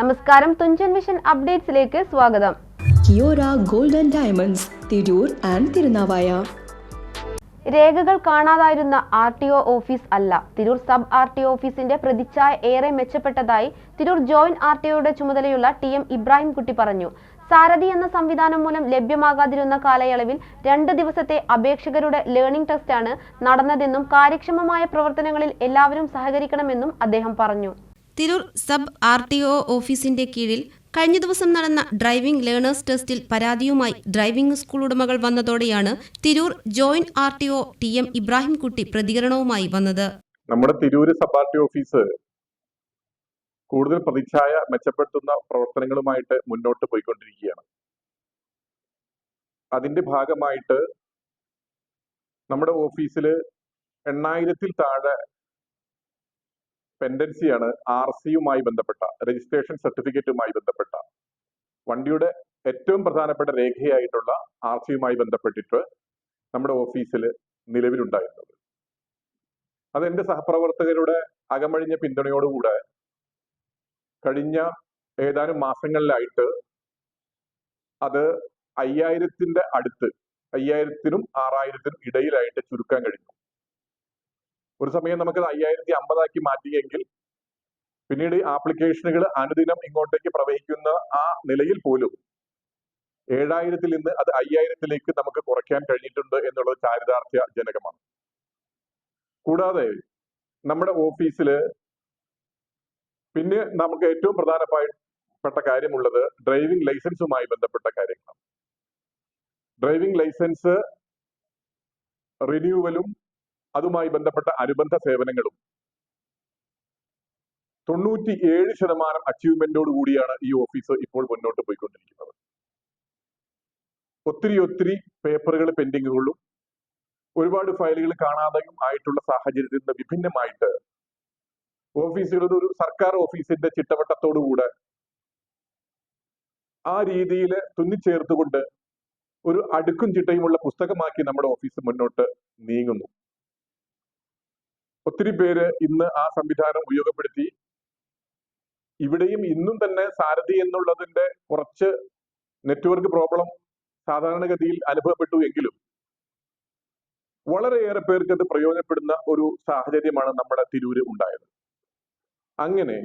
നമസ്കാരം തുഞ്ചൻ മിഷൻ അപ്ഡേറ്റ്സിലേക്ക് സ്വാഗതം. Kiora golden and diamonds Tirur and Thirunavaya. രേഖകൾ കാണാതായിരുന്ന ആർ ടി ഒ ഓഫീസ് അല്ല. Tirur sub R T O ഓഫീസിന്റെ പ്രതിച്ഛായ ഏറെ മെച്ചപ്പെട്ടതായി തിരൂർ ജോയിന്റ് ആർ ടി ഒയുടെ ചുമതലയുള്ള ടി എം ഇബ്രാഹിംകുട്ടി പറഞ്ഞു. സാരഥി എന്ന സംവിധാനം മൂലം ലഭ്യമാകാതിരുന്ന കാലയളവിൽ രണ്ട് ദിവസത്തെ അപേക്ഷകരുടെ ലേണിംഗ് ടെസ്റ്റാണ് നടന്നതെന്നും കാര്യക്ഷമമായ പ്രവർത്തനങ്ങളിൽ എല്ലാവരും സഹകരിക്കണമെന്നും അദ്ദേഹം പറഞ്ഞു. Tirur sub R T O ഓഫീസിന്റെ കീഴിൽ കഴിഞ്ഞ ദിവസം നടന്ന ഡ്രൈവിംഗ് ലേണേഴ്സ് ടെസ്റ്റിൽ പരാതിയുമായി ഡ്രൈവിംഗ് സ്കൂൾ ഉടമകൾ വന്നതോടെയാണ് Tirur joint R T O T M Ibrahimkutty പ്രതികരണവുമായി വന്നത്. നമ്മുടെ Tirur sub R T office കൂടുതൽ പ്രതിച്ഛായ മെച്ചപ്പെടുത്തുന്ന പ്രവർത്തനങ്ങളുമായിട്ട് മുന്നോട്ട് പോയിക്കൊണ്ടിരിക്കുകയാണ്. അതിന്റെ ഭാഗമായിട്ട് നമ്മുടെ ഓഫീസിൽ എണ്ണായിരത്തിൽ താഴെ പെൻഡൻസിയാണ് ആർ സിയുമായി ബന്ധപ്പെട്ട രജിസ്ട്രേഷൻ സർട്ടിഫിക്കറ്റുമായി ബന്ധപ്പെട്ട. വണ്ടിയുടെ ഏറ്റവും പ്രധാനപ്പെട്ട രേഖയായിട്ടുള്ള ആർ സിയുമായി ബന്ധപ്പെട്ടിട്ട് നമ്മുടെ ഓഫീസിൽ നിലവിലുണ്ടായിരുന്നത്. അത് എന്റെ സഹപ്രവർത്തകരുടെ അകമഴിഞ്ഞ പിന്തുണയോടുകൂടെ കഴിഞ്ഞ ഏതാനും മാസങ്ങളിലായിട്ട് അത് അയ്യായിരത്തിന്റെ അടുത്ത് അയ്യായിരത്തിനും ആറായിരത്തിനും ഇടയിലായിട്ട് ചുരുക്കാൻ കഴിഞ്ഞു. ഒരു സമയം നമുക്കത് അയ്യായിരത്തി അമ്പതാക്കി മാറ്റിയെങ്കിൽ പിന്നീട് ആപ്ലിക്കേഷനുകൾ അനുദിനം ഇങ്ങോട്ടേക്ക് പ്രവഹിക്കുന്ന ആ നിലയിൽ പോലും ഏഴായിരത്തിൽ നിന്ന് അത് അയ്യായിരത്തിലേക്ക് നമുക്ക് കുറയ്ക്കാൻ കഴിഞ്ഞിട്ടുണ്ട് എന്നുള്ളത് ചാരിതാർത്ഥ്യജനകമാണ് കൂടാതെ നമ്മുടെ ഓഫീസിൽ പിന്നെ നമുക്ക് ഏറ്റവും പ്രധാനപ്പെട്ട കാര്യമുള്ളത് ഡ്രൈവിംഗ് ലൈസൻസുമായി ബന്ധപ്പെട്ട കാര്യങ്ങളാണ്. ഡ്രൈവിംഗ് ലൈസൻസ് റിന്യൂവലും അതുമായി ബന്ധപ്പെട്ട അനുബന്ധ സേവനങ്ങളും. തൊണ്ണൂറ്റി ഏഴ് ശതമാനം അച്ചീവ്മെന്റോട് കൂടിയാണ് ഈ ഓഫീസ് ഇപ്പോൾ മുന്നോട്ട് പോയിക്കൊണ്ടിരിക്കുന്നത്. ഒത്തിരി ഒത്തിരി പേപ്പറുകൾ പെൻഡിങ്ങുകളും ഒരുപാട് ഫയലുകൾ കാണാതെയും ആയിട്ടുള്ള സാഹചര്യത്തിൽ നിന്ന് വിഭിന്നമായിട്ട് ഓഫീസുകളുടെ ഒരു സർക്കാർ ഓഫീസിന്റെ ചിട്ടവട്ടത്തോടുകൂടെ ആ രീതിയിൽ തുന്നിച്ചേർത്തുകൊണ്ട് ഒരു അടുക്കും ചിട്ടയുമുള്ള പുസ്തകമാക്കി നമ്മുടെ ഓഫീസ് മുന്നോട്ട് നീങ്ങുന്നു. ഒത്തിരി പേര് ഇന്ന് ആ സംവിധാനം ഉപയോഗപ്പെടുത്തി. ഇവിടെയും ഇന്നും തന്നെ സാരഥി എന്നുള്ളതിന്റെ കുറച്ച് നെറ്റ്വർക്ക് പ്രോബ്ലം സാധാരണഗതിയിൽ അനുഭവപ്പെട്ടു എങ്കിലും വളരെയേറെ പേർക്ക് അത് പ്രയോജനപ്പെടുന്ന ഒരു സാഹചര്യമാണ് നമ്മുടെ തിരൂര് ഉണ്ടായത്. അങ്ങനെ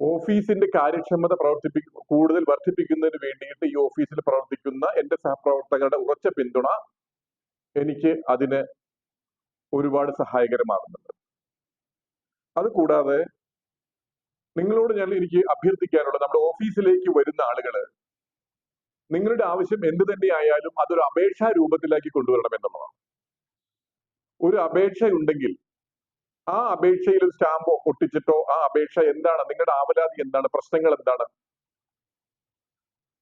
ഓഫീസിന്റെ കാര്യക്ഷമത പ്രവർത്തിപ്പി കൂടുതൽ വർദ്ധിപ്പിക്കുന്നതിന് വേണ്ടിയിട്ട് ഈ ഓഫീസിൽ പ്രവർത്തിക്കുന്ന എന്റെ സഹപ്രവർത്തകരുടെ ഉറച്ച പിന്തുണ എനിക്ക് അതിന് ഒരുപാട് സഹായകരമാകുന്നുണ്ട്. അതുകൂടാതെ നിങ്ങളോട് ഞാൻ എനിക്ക് അഭ്യർത്ഥിക്കാനുള്ളത് നമ്മുടെ ഓഫീസിലേക്ക് വരുന്ന ആളുകൾ നിങ്ങളുടെ ആവശ്യം എന്ത് തന്നെയായാലും അതൊരു അപേക്ഷാ രൂപത്തിലാക്കി കൊണ്ടുവരണം എന്നുള്ളതാണ്. ഒരു അപേക്ഷ ഉണ്ടെങ്കിൽ ആ അപേക്ഷയിൽ ഒരു സ്റ്റാമ്പോ ഒട്ടിച്ചിട്ടോ ആ അപേക്ഷ എന്താണ് നിങ്ങളുടെ ആവലാതി എന്താണ് പ്രശ്നങ്ങൾ എന്താണ്?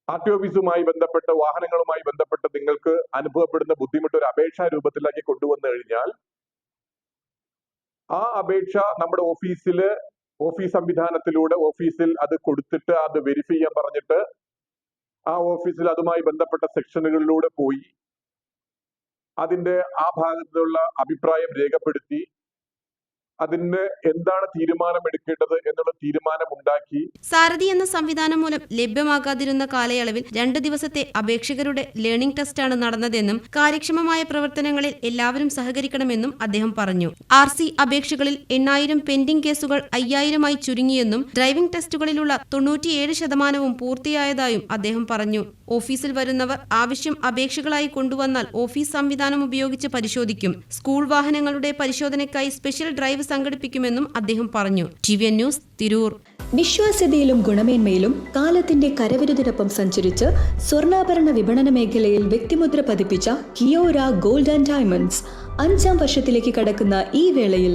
ആർ ടി ഓഫീസുമായി ബന്ധപ്പെട്ട് വാഹനങ്ങളുമായി ബന്ധപ്പെട്ട് നിങ്ങൾക്ക് അനുഭവപ്പെടുന്ന ബുദ്ധിമുട്ട് ഒരു അപേക്ഷാ രൂപത്തിലാക്കി കൊണ്ടുവന്നു കഴിഞ്ഞാൽ ആ അപേക്ഷ നമ്മുടെ ഓഫീസിൽ ഓഫീസ് സംവിധാനത്തിലൂടെ ഓഫീസിൽ അത് കൊടുത്തിട്ട് അത് വെരിഫൈ ചെയ്യാൻ പറഞ്ഞിട്ട് ആ ഓഫീസിൽ അതുമായി ബന്ധപ്പെട്ട സെക്ഷനുകളിലൂടെ പോയി. അതിന്റെ ആ ഭാഗത്തുള്ള അഭിപ്രായം രേഖപ്പെടുത്തി. അതിന് എന്താണ് തീരുമാനം എടുക്കേണ്ടത് എന്നുള്ള തീരുമാനം ഉണ്ടാക്കി സാരഥി എന്ന സംവിധാനം മൂലം ലഭ്യമാകാതിരുന്ന കാലയളവിൽ രണ്ട് ദിവസത്തെ അപേക്ഷകരുടെ ലേണിംഗ് ടെസ്റ്റാണ് നടന്നതെന്നും കാര്യക്ഷമമായ പ്രവർത്തനങ്ങളിൽ എല്ലാവരും സഹകരിക്കണമെന്നും അദ്ദേഹം പറഞ്ഞു. ആർ സി അപേക്ഷകളിൽ എണ്ണായിരം പെൻഡിംഗ് കേസുകൾ അയ്യായിരമായി ചുരുങ്ങിയെന്നും ഡ്രൈവിംഗ് ടെസ്റ്റുകളിലുള്ള തൊണ്ണൂറ്റിയേഴ് ശതമാനവും പൂർത്തിയായതായും അദ്ദേഹം പറഞ്ഞു. ഓഫീസിൽ വരുന്നവർ ആവശ്യം അപേക്ഷകളായി കൊണ്ടുവന്നാൽ ഓഫീസ് സംവിധാനം ഉപയോഗിച്ച് പരിശോധിക്കും. സ്കൂൾ വാഹനങ്ങളുടെ പരിശോധനയ്ക്കായി സ്പെഷ്യൽ ഡ്രൈവ് സംഘടിപ്പിക്കുമെന്നും അദ്ദേഹം പറഞ്ഞു. T V news Tirur. വിശ്വാസ്യതയിലും ഗുണമേന്മയിലും കാലത്തിന്റെ കരവിരുതിനൊപ്പം സഞ്ചരിച്ച് സ്വർണാഭരണ വിപണന മേഖലയിൽ വ്യക്തിമുദ്ര പതിപ്പിച്ച കിയോര ഗോൾഡ് ആൻഡ് ഡയമണ്ട്സ് അഞ്ചാം വർഷത്തിലേക്ക് കടക്കുന്ന ഈ വേളയിൽ